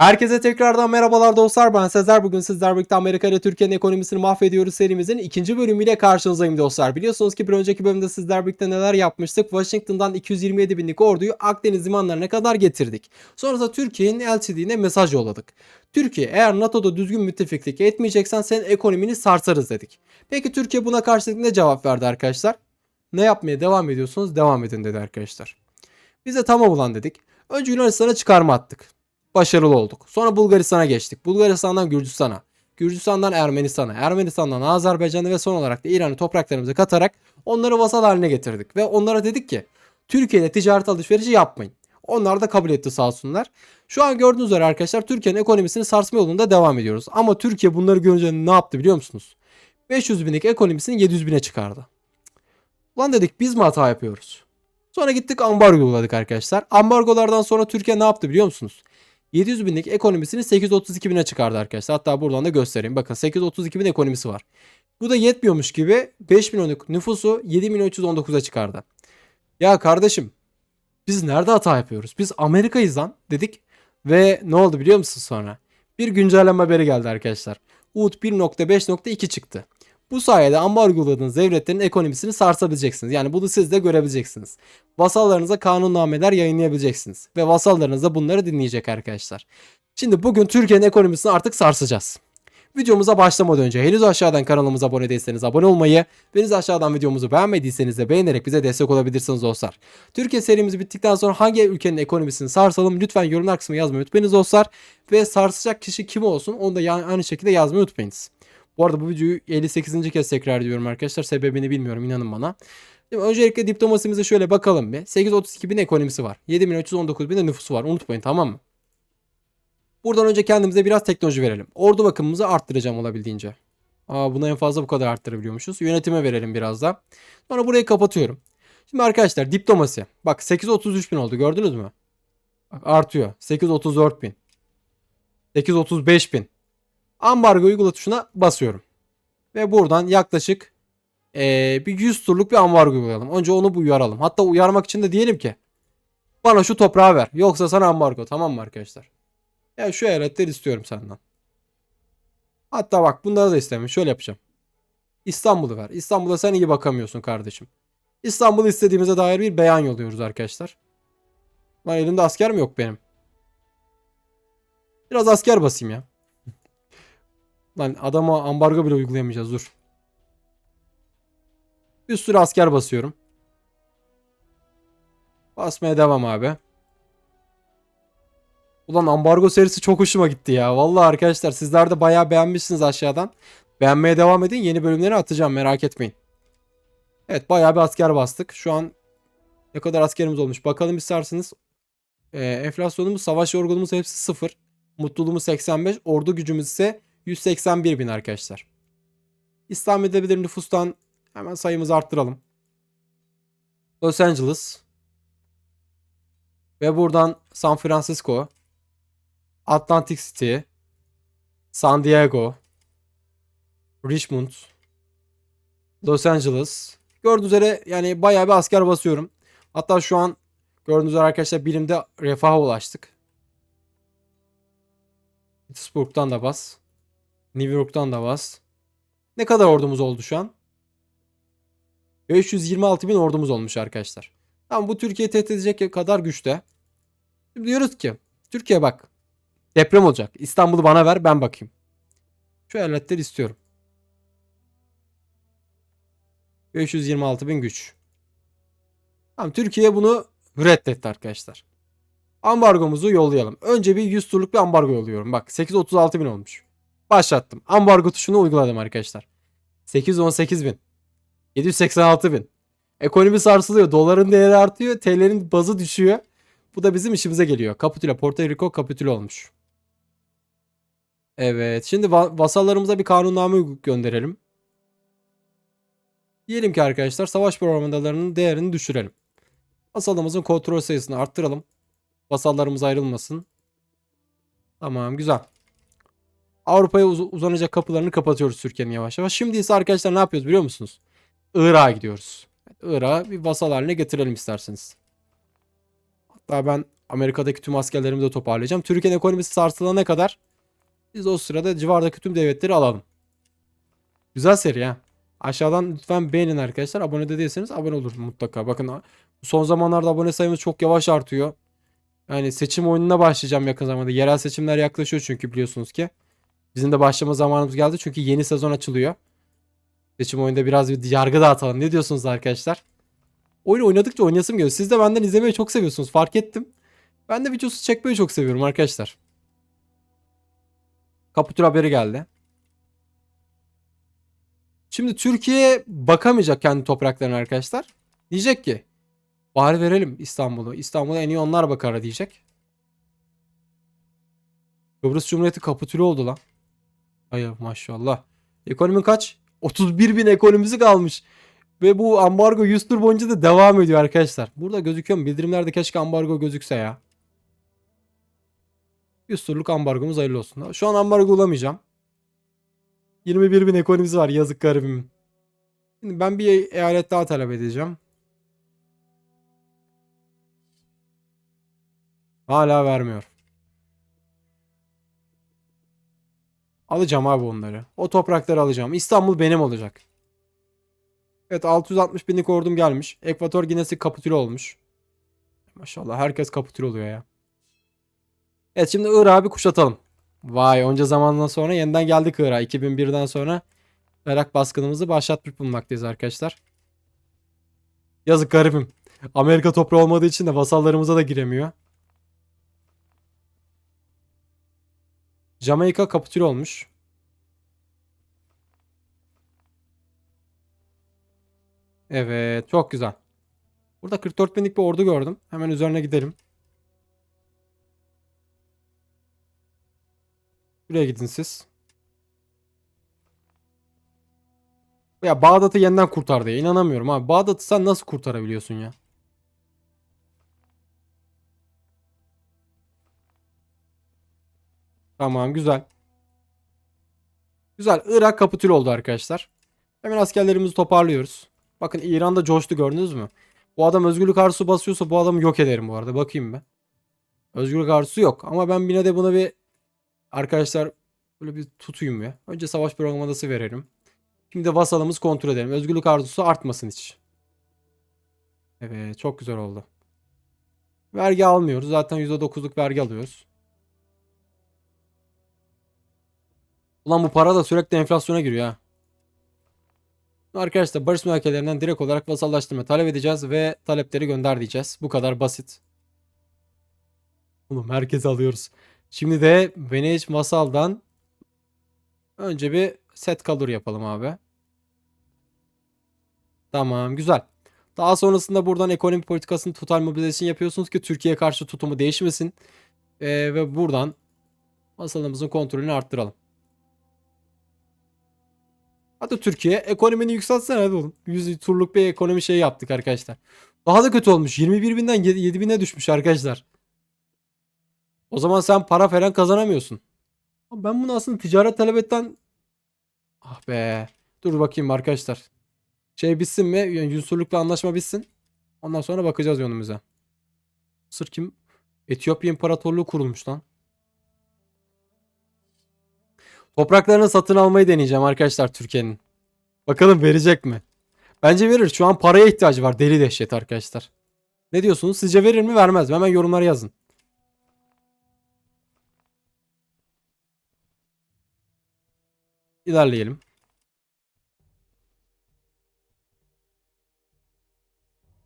Herkese tekrardan merhabalar dostlar ben Sezer. Bugün sizler birlikte Amerika ile Türkiye'nin ekonomisini mahvediyoruz serimizin ikinci bölümüyle karşınızdayım dostlar. Biliyorsunuz ki bir önceki bölümde sizler birlikte neler yapmıştık? Washington'dan 227 binlik orduyu Akdeniz limanlarına kadar getirdik. Sonrasında Türkiye'nin LTD'ne mesaj yolladık. Türkiye eğer NATO'da düzgün müttefiklik etmeyeceksen senin ekonomini sarsarız dedik. Peki Türkiye buna karşılık ne cevap verdi arkadaşlar? Ne yapmaya devam ediyorsunuz? Devam edin dedi arkadaşlar. Biz de tamam ulan dedik. Önce Yunanistan'a çıkarma attık başarılı olduk. Sonra Bulgaristan'a geçtik. Bulgaristan'dan Gürcistan'a. Gürcistan'dan Ermenistan'a. Ermenistan'dan Azerbaycan'a ve son olarak da İran'ı topraklarımıza katarak onları vasal haline getirdik. Ve onlara dedik ki Türkiye ile ticaret alışverişi yapmayın. Onlar da kabul etti sağ olsunlar. Şu an gördüğünüz üzere arkadaşlar Türkiye'nin ekonomisini sarsma yolunda devam ediyoruz. Ama Türkiye bunları görünce ne yaptı biliyor musunuz? 500 binlik ekonomisini 700 bine çıkardı. Ulan dedik biz mi hata yapıyoruz? Sonra gittik ambargo uyguladık arkadaşlar. Ambargolardan sonra Türkiye ne yaptı biliyor musunuz? 700 binlik ekonomisini 832 bine çıkardı arkadaşlar. Hatta buradan da göstereyim. Bakın 832 bin ekonomisi var. Bu da yetmiyormuş gibi 5 milyonluk nüfusu 7319'a çıkardı. Ya kardeşim biz nerede hata yapıyoruz? Biz Amerika'yız lan dedik. Ve ne oldu biliyor musun sonra? Bir güncelleme haberi geldi arkadaşlar. UD 1.5.2 çıktı. Bu sayede ambargo uyguladığınız devletlerin ekonomisini sarsabileceksiniz. Yani bunu siz de görebileceksiniz. Vasallarınıza kanunnameler yayınlayabileceksiniz. Ve vasallarınız da bunları dinleyecek arkadaşlar. Şimdi bugün Türkiye'nin ekonomisini artık sarsacağız. Videomuza başlamadan önce henüz aşağıdan kanalımıza abone değilseniz abone olmayı, ve henüz aşağıdan videomuzu beğenmediyseniz de beğenerek bize destek olabilirsiniz dostlar. Türkiye serimiz bittikten sonra hangi ülkenin ekonomisini sarsalım lütfen yorumlar kısmına yazmayı unutmayınız dostlar. Ve sarsacak kişi kim olsun onu da aynı şekilde yazmayı unutmayınız. Bu arada bu videoyu 58. kez tekrar ediyorum arkadaşlar. Sebebini bilmiyorum inanın bana. Şimdi öncelikle diplomasimize şöyle bakalım bir. 832 bin ekonomisi var. 7319 bin de nüfusu var. Unutmayın tamam mı? Buradan önce kendimize biraz teknoloji verelim. Ordu bakımımızı arttıracağım olabildiğince. Aa, buna en fazla bu kadar arttırabiliyormuşuz. Yönetime verelim biraz da. Sonra burayı kapatıyorum. Şimdi arkadaşlar diplomasi. Bak 833 bin oldu gördünüz mü? Bak artıyor. 834 bin. 835 bin ambargo uygula tuşuna basıyorum. Ve buradan yaklaşık ee, bir 100 turluk bir ambargo uygulayalım. Önce onu bir uyaralım. Hatta uyarmak için de diyelim ki bana şu toprağı ver. Yoksa sana ambargo. Tamam mı arkadaşlar? Ya şu eyaletleri istiyorum senden. Hatta bak bunları da istemiyorum. Şöyle yapacağım. İstanbul'u ver. İstanbul'a sen iyi bakamıyorsun kardeşim. İstanbul'u istediğimize dair bir beyan yolluyoruz arkadaşlar. Lan elimde asker mi yok benim? Biraz asker basayım ya. Lan adama ambargo bile uygulayamayacağız dur. Bir sürü asker basıyorum. Basmaya devam abi. Ulan ambargo serisi çok hoşuma gitti ya. Vallahi arkadaşlar sizler de bayağı beğenmişsiniz aşağıdan. Beğenmeye devam edin. Yeni bölümleri atacağım merak etmeyin. Evet bayağı bir asker bastık. Şu an ne kadar askerimiz olmuş. Bakalım isterseniz. Ee, enflasyonumuz, savaş yorgunluğumuz hepsi sıfır. Mutluluğumuz 85. Ordu gücümüz ise 181 bin arkadaşlar. İslam edebilir nüfustan hemen sayımızı arttıralım. Los Angeles ve buradan San Francisco, Atlantic City, San Diego, Richmond, Los Angeles. Gördüğünüz üzere yani bayağı bir asker basıyorum. Hatta şu an gördüğünüz üzere arkadaşlar birimde refaha ulaştık. Pittsburgh'dan da bas. New York'tan da bas. Ne kadar ordumuz oldu şu an? 526 bin ordumuz olmuş arkadaşlar. Tamam bu Türkiye'yi tehdit edecek kadar güçte. Şimdi diyoruz ki Türkiye bak deprem olacak. İstanbul'u bana ver ben bakayım. Şu eyaletleri istiyorum. 526 bin güç. Tamam Türkiye bunu reddetti arkadaşlar. Ambargomuzu yollayalım. Önce bir 100 turluk bir ambargo yolluyorum. Bak 836 bin olmuş. Başlattım. Ambargo tuşunu uyguladım arkadaşlar. 818 bin. 786 bin. Ekonomi sarsılıyor. Doların değeri artıyor. TL'nin bazı düşüyor. Bu da bizim işimize geliyor. Kapitüle. Porto Rico kapitüle olmuş. Evet. Şimdi va- vasallarımıza bir kanunname gönderelim. Diyelim ki arkadaşlar savaş programlarının değerini düşürelim. Vasalımızın kontrol sayısını arttıralım. Vasallarımız ayrılmasın. Tamam güzel. Avrupa'ya uz- uzanacak kapılarını kapatıyoruz Türkiye'nin yavaş yavaş. Şimdi ise arkadaşlar ne yapıyoruz biliyor musunuz? Irak'a gidiyoruz. Irak'a bir vasal haline getirelim isterseniz. Hatta ben Amerika'daki tüm askerlerimi de toparlayacağım. Türkiye'nin ekonomisi sarsılana kadar biz o sırada civardaki tüm devletleri alalım. Güzel seri ha. Aşağıdan lütfen beğenin arkadaşlar. Abone de değilseniz abone olur mutlaka. Bakın son zamanlarda abone sayımız çok yavaş artıyor. Yani seçim oyununa başlayacağım yakın zamanda. Yerel seçimler yaklaşıyor çünkü biliyorsunuz ki. Bizim de başlama zamanımız geldi çünkü yeni sezon açılıyor. Seçim oyunda biraz bir yargı dağıtalım. Ne diyorsunuz arkadaşlar? Oyun oynadıkça oynayasım geliyor. Siz de benden izlemeyi çok seviyorsunuz. Fark ettim. Ben de videosu çekmeyi çok seviyorum arkadaşlar. Kapitül haberi geldi. Şimdi Türkiye bakamayacak kendi topraklarına arkadaşlar. Diyecek ki bari verelim İstanbul'u. İstanbul'a en iyi onlar bakar diyecek. Kıbrıs Cumhuriyeti kapitüle oldu lan. Ay maşallah. Ekonomi kaç? 31 bin ekonomisi kalmış. Ve bu ambargo 100 tur boyunca da devam ediyor arkadaşlar. Burada gözüküyor mu? Bildirimlerde keşke ambargo gözükse ya. 100 turluk ambargomuz hayırlı olsun. Şu an ambargo olamayacağım. 21 bin ekonomisi var yazık garibimin. Şimdi ben bir eyalet daha talep edeceğim. Hala vermiyor. Alacağım abi onları. O toprakları alacağım. İstanbul benim olacak. Evet 660 binlik ordum gelmiş. Ekvator Ginesi kapitüle olmuş. Maşallah herkes kapitüle oluyor ya. Evet şimdi Irak'ı bir kuşatalım. Vay onca zamandan sonra yeniden geldik Irak'a. 2001'den sonra Irak baskınımızı başlatmış bulunmaktayız arkadaşlar. Yazık garibim. Amerika toprağı olmadığı için de vasallarımıza da giremiyor. Jamaika kapitüle olmuş. Evet çok güzel. Burada 44 binlik bir ordu gördüm. Hemen üzerine gidelim. Buraya gidin siz. Ya Bağdat'ı yeniden kurtardı ya. İnanamıyorum abi. Bağdat'ı sen nasıl kurtarabiliyorsun ya? Tamam güzel. Güzel. Irak kapitül oldu arkadaşlar. Hemen askerlerimizi toparlıyoruz. Bakın İran'da coştu gördünüz mü? Bu adam özgürlük arzusu basıyorsa bu adamı yok ederim bu arada. Bakayım ben. Özgürlük arzusu yok. Ama ben yine de buna bir arkadaşlar böyle bir tutayım ya. Önce savaş programlaması verelim. Şimdi vasalımız kontrol edelim. Özgürlük arzusu artmasın hiç. Evet çok güzel oldu. Vergi almıyoruz. Zaten %9'luk vergi alıyoruz. Ulan bu para da sürekli enflasyona giriyor ha. Arkadaşlar barış müzakerelerinden direkt olarak vasallaştırma talep edeceğiz ve talepleri gönder diyeceğiz. Bu kadar basit. Oğlum herkes alıyoruz. Şimdi de Veneç Vasal'dan önce bir set kalır yapalım abi. Tamam güzel. Daha sonrasında buradan ekonomi politikasını total mobilizasyon yapıyorsunuz ki Türkiye karşı tutumu değişmesin. Ee, ve buradan masalımızın kontrolünü arttıralım. Hadi Türkiye ekonomini yükseltsene hadi oğlum. 100 turluk bir ekonomi şey yaptık arkadaşlar. Daha da kötü olmuş. 21 binden 7 bine düşmüş arkadaşlar. O zaman sen para falan kazanamıyorsun. Ben bunu aslında ticaret talebetten... Ah be. Dur bakayım arkadaşlar. Şey bitsin mi? Yunsurlukla anlaşma bitsin. Ondan sonra bakacağız yönümüze. Mısır kim? Etiyopya İmparatorluğu kurulmuş lan. Topraklarını satın almayı deneyeceğim arkadaşlar Türkiye'nin. Bakalım verecek mi? Bence verir. Şu an paraya ihtiyacı var. Deli dehşet arkadaşlar. Ne diyorsunuz? Sizce verir mi vermez mi? Hemen yorumlara yazın. İlerleyelim.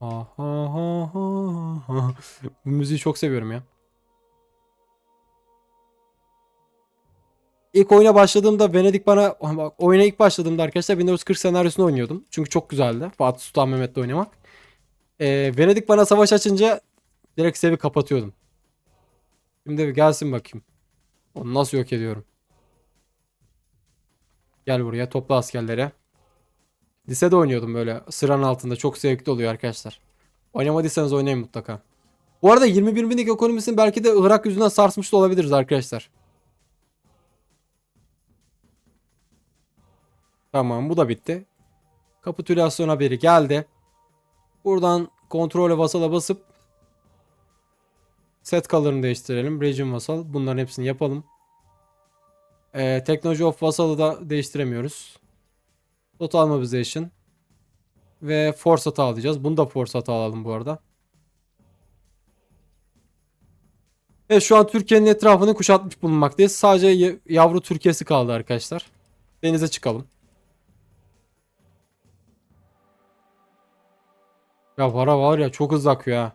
Ha ha ha ha. Bu müziği çok seviyorum ya. İlk oyuna başladığımda Venedik bana bak, oyuna ilk başladığımda arkadaşlar 1940 senaryosunu oynuyordum. Çünkü çok güzeldi. Fatih Sultan Mehmet'le oynamak. Ee, Venedik bana savaş açınca direkt sevi kapatıyordum. Şimdi bir gelsin bakayım. Onu nasıl yok ediyorum. Gel buraya topla askerlere. Lisede oynuyordum böyle sıranın altında. Çok zevkli oluyor arkadaşlar. Oynamadıysanız oynayın mutlaka. Bu arada 21 binlik ekonomisini belki de Irak yüzünden sarsmış da olabiliriz arkadaşlar. Tamam bu da bitti. Kapitülasyon haberi geldi. Buradan kontrole vasala basıp Set color'ını değiştirelim. Region Vassal. Bunların hepsini yapalım. Ee, Technology of Vassal'ı da değiştiremiyoruz. Total Mobilization. Ve Force hata alacağız. Bunu da Force hata alalım bu arada. Evet şu an Türkiye'nin etrafını kuşatmış bulunmaktayız. Sadece yavru Türkiye'si kaldı arkadaşlar. Denize çıkalım. Ya para var ya çok hızlı akıyor ha.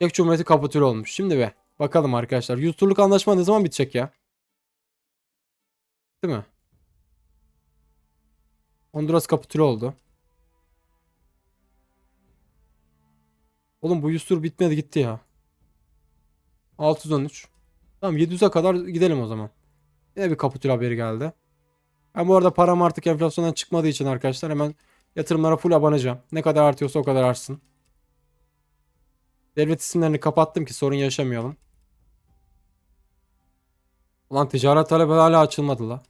Çek Cumhuriyeti kapitüle olmuş. Şimdi be. Bakalım arkadaşlar. 100 turluk anlaşma ne zaman bitecek ya? Değil mi? Honduras kapitüle oldu. Oğlum bu 100 tur bitmedi gitti ya. 613. Tamam 700'e kadar gidelim o zaman. Yine bir kapitül haberi geldi. Ben bu arada param artık enflasyondan çıkmadığı için arkadaşlar hemen yatırımlara full abanacağım. Ne kadar artıyorsa o kadar artsın. Devlet isimlerini kapattım ki sorun yaşamayalım. Ulan ticaret talebi hala açılmadı la.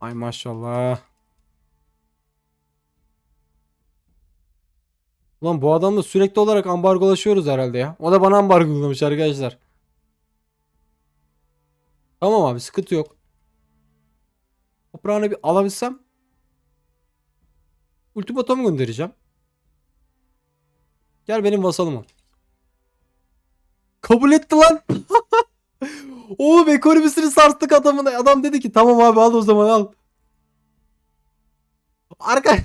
Ay maşallah. Ulan bu adamla sürekli olarak ambargolaşıyoruz herhalde ya. O da bana ambargo uygulamış arkadaşlar. Tamam abi sıkıntı yok. Toprağını bir alabilsem ultimatum göndereceğim. Gel benim vasalım ol. Kabul etti lan. Oğlum ekonomisini sarstık adamın. Adam dedi ki tamam abi al o zaman al. Arka.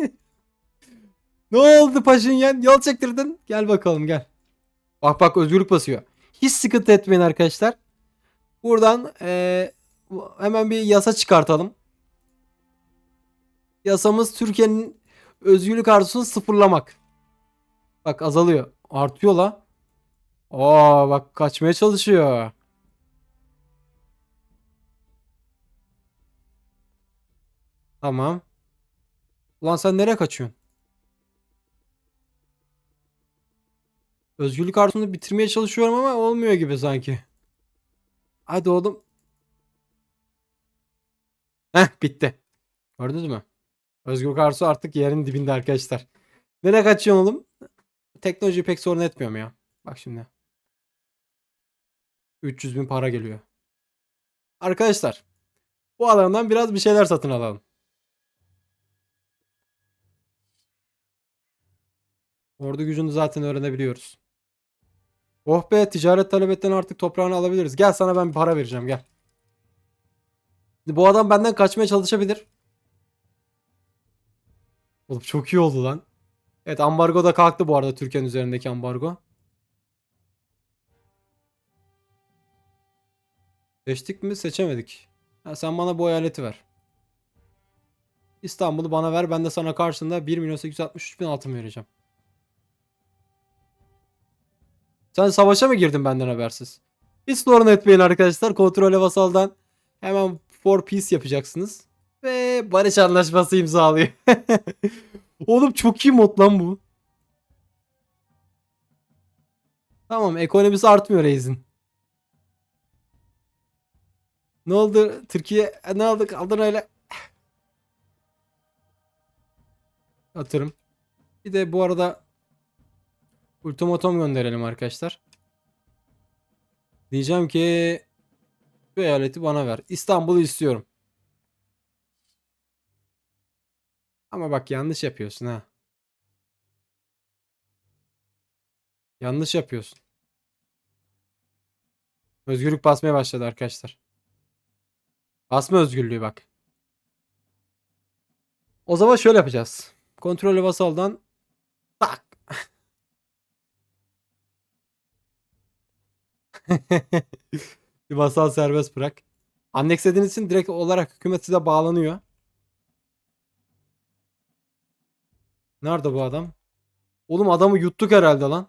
ne oldu Paşinyan? Yol çektirdin. Gel bakalım gel. Bak bak özgürlük basıyor. Hiç sıkıntı etmeyin arkadaşlar. Buradan bu- hemen bir yasa çıkartalım. Yasamız Türkiye'nin özgürlük arzusunu sıfırlamak. Bak azalıyor. Artıyor la. Aa bak kaçmaya çalışıyor. Tamam. Ulan sen nereye kaçıyorsun? Özgürlük arzusunu bitirmeye çalışıyorum ama olmuyor gibi sanki. Hadi oğlum. Heh bitti. Gördünüz mü? Özgürlük arzusu artık yerin dibinde arkadaşlar. Nereye kaçıyorsun oğlum? Teknoloji pek sorun etmiyorum ya. Bak şimdi. 300 bin para geliyor. Arkadaşlar. Bu alandan biraz bir şeyler satın alalım. Ordu gücünü zaten öğrenebiliyoruz. Oh be ticaret talebetten artık toprağını alabiliriz. Gel sana ben bir para vereceğim gel. Bu adam benden kaçmaya çalışabilir. Oğlum çok iyi oldu lan. Evet ambargo da kalktı bu arada Türkiye'nin üzerindeki ambargo. Seçtik mi? Seçemedik. Ha, sen bana bu eyaleti ver. İstanbul'u bana ver. Ben de sana karşında 1 milyon 863 bin altın vereceğim. Sen savaşa mı girdin benden habersiz? Hiç sorun etmeyin arkadaşlar. Kontrole vasaldan hemen for peace yapacaksınız. Ve barış anlaşması imzalıyor. Oğlum çok iyi mod lan bu. Tamam ekonomisi artmıyor Reis'in. Ne oldu? Türkiye ne aldık? Aldın öyle. Atırım. Bir de bu arada ultimatom gönderelim arkadaşlar. Diyeceğim ki bu eyaleti bana ver. İstanbul'u istiyorum. Ama bak yanlış yapıyorsun ha. Yanlış yapıyorsun. Özgürlük basmaya başladı arkadaşlar. Basma özgürlüğü bak. O zaman şöyle yapacağız. Kontrol vasaldan tak. Vasal serbest bırak. Annexlediğiniz için direkt olarak hükümet size bağlanıyor. Nerede bu adam? Oğlum adamı yuttuk herhalde lan.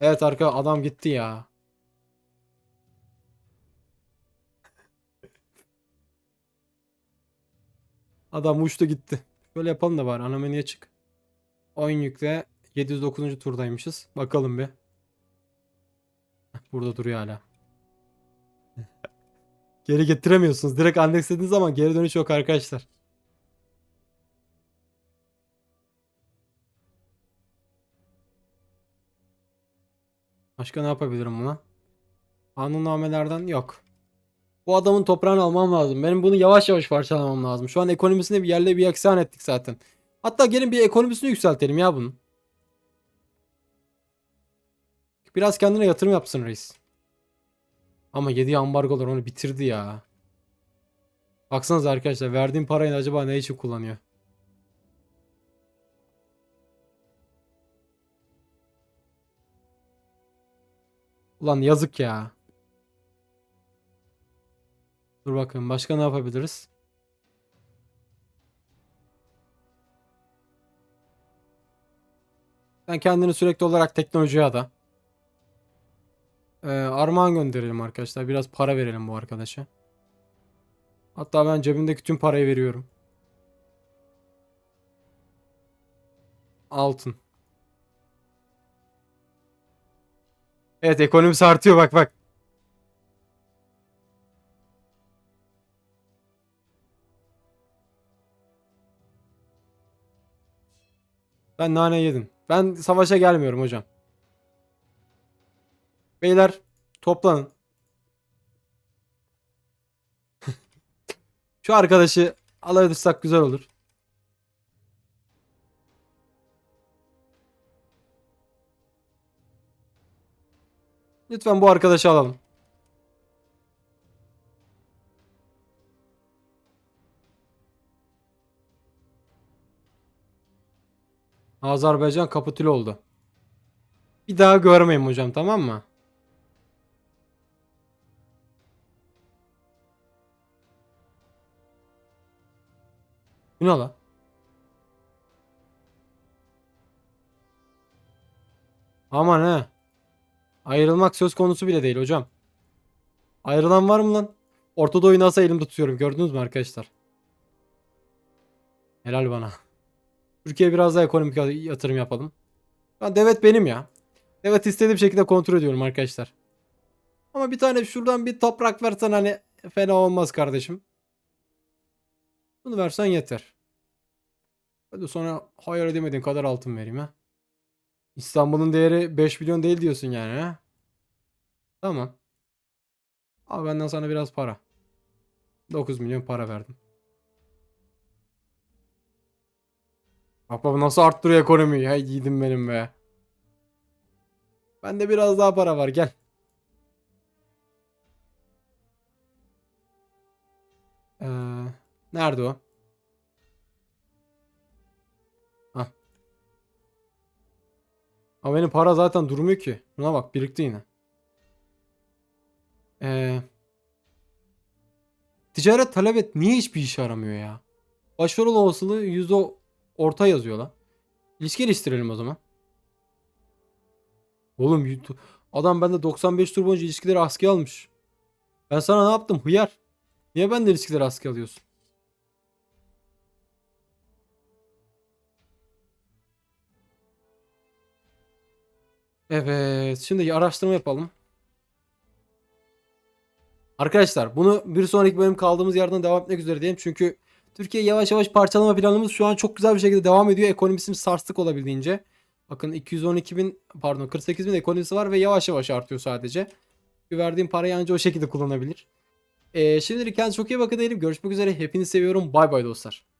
Evet arka adam gitti ya. Adam uçtu gitti. Şöyle yapalım da bari ana çık. Oyun yükle 709. turdaymışız. Bakalım bir. Burada duruyor hala. Geri getiremiyorsunuz. Direkt endekslediğiniz zaman geri dönüş yok arkadaşlar. Başka ne yapabilirim buna? Kanunnamelerden yok. Bu adamın toprağını almam lazım. Benim bunu yavaş yavaş parçalamam lazım. Şu an ekonomisini bir yerle bir yaksan ettik zaten. Hatta gelin bir ekonomisini yükseltelim ya bunun. Biraz kendine yatırım yapsın reis. Ama yediği ambargolar onu bitirdi ya. Baksanıza arkadaşlar verdiğim parayı acaba ne için kullanıyor? Ulan yazık ya. Dur bakın başka ne yapabiliriz? Sen kendini sürekli olarak teknolojiye ada. Ee, armağan gönderelim arkadaşlar. Biraz para verelim bu arkadaşa. Hatta ben cebimdeki tüm parayı veriyorum. Altın. Evet ekonomisi artıyor bak bak. Ben nane yedim. Ben savaşa gelmiyorum hocam. Beyler toplanın. Şu arkadaşı alabilirsek güzel olur. Lütfen bu arkadaşı alalım. Azerbaycan kapitüle oldu. Bir daha görmeyeyim hocam tamam mı? Bu ne la? Aman he. Ayrılmak söz konusu bile değil hocam. Ayrılan var mı lan? Orta Doğu'yu nasıl elim tutuyorum gördünüz mü arkadaşlar? Helal bana. Türkiye biraz daha ekonomik yatırım yapalım. Ben devlet benim ya. Evet istediğim şekilde kontrol ediyorum arkadaşlar. Ama bir tane şuradan bir toprak versen hani fena olmaz kardeşim. Bunu versen yeter. Hadi sonra hayal edemediğin kadar altın vereyim ha. İstanbul'un değeri 5 milyon değil diyorsun yani ha. Tamam. Al benden sana biraz para. 9 milyon para verdim. Bak bak nasıl arttırıyor ekonomiyi. Hay yiğidim benim be. Bende biraz daha para var gel. Ee, nerede o? Ama benim para zaten durmuyor ki. Buna bak birikti yine. Ee, ticaret talep et niye hiçbir işe yaramıyor ya? Başarılı olasılığı yüzde orta yazıyor lan. İlişki geliştirelim o zaman. Oğlum adam bende 95 tur boyunca ilişkileri askıya almış. Ben sana ne yaptım hıyar? Niye bende ilişkileri askıya alıyorsun? Evet, şimdi araştırma yapalım. Arkadaşlar bunu bir sonraki bölüm kaldığımız yerden devam etmek üzere diyelim. Çünkü Türkiye yavaş yavaş parçalama planımız şu an çok güzel bir şekilde devam ediyor. Ekonomisini sarstık olabildiğince. Bakın 212 bin pardon 48 bin ekonomisi var ve yavaş yavaş artıyor sadece. Verdiğim parayı ancak o şekilde kullanabilir. Ee, şimdilik kendinize çok iyi bakın diyelim. Görüşmek üzere. Hepinizi seviyorum. Bay bay dostlar.